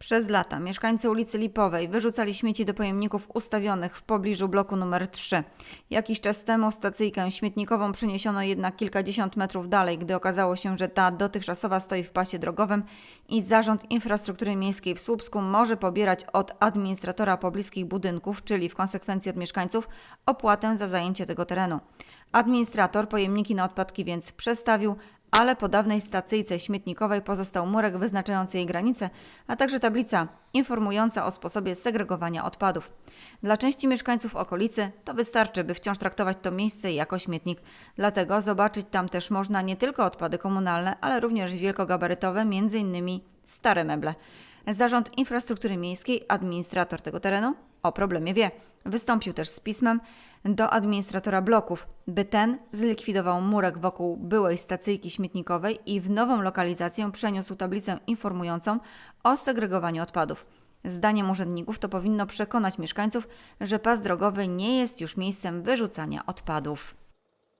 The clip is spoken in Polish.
Przez lata mieszkańcy ulicy Lipowej wyrzucali śmieci do pojemników ustawionych w pobliżu bloku numer 3. Jakiś czas temu stacyjkę śmietnikową przeniesiono jednak kilkadziesiąt metrów dalej, gdy okazało się, że ta dotychczasowa stoi w pasie drogowym i Zarząd Infrastruktury Miejskiej w Słupsku może pobierać od administratora pobliskich budynków, czyli w konsekwencji od mieszkańców, opłatę za zajęcie tego terenu. Administrator pojemniki na odpadki więc przestawił, ale po dawnej stacyjce śmietnikowej pozostał murek wyznaczający jej granice, a także tablica informująca o sposobie segregowania odpadów. Dla części mieszkańców okolicy to wystarczy, by wciąż traktować to miejsce jako śmietnik. Dlatego zobaczyć tam też można nie tylko odpady komunalne, ale również wielkogabarytowe, m.in. stare meble. Zarząd Infrastruktury Miejskiej, administrator tego terenu, o problemie wie. Wystąpił też z pismem do administratora bloków, by ten zlikwidował murek wokół byłej stacyjki śmietnikowej i w nową lokalizację przeniósł tablicę informującą o segregowaniu odpadów. Zdaniem urzędników to powinno przekonać mieszkańców, że pas drogowy nie jest już miejscem wyrzucania odpadów.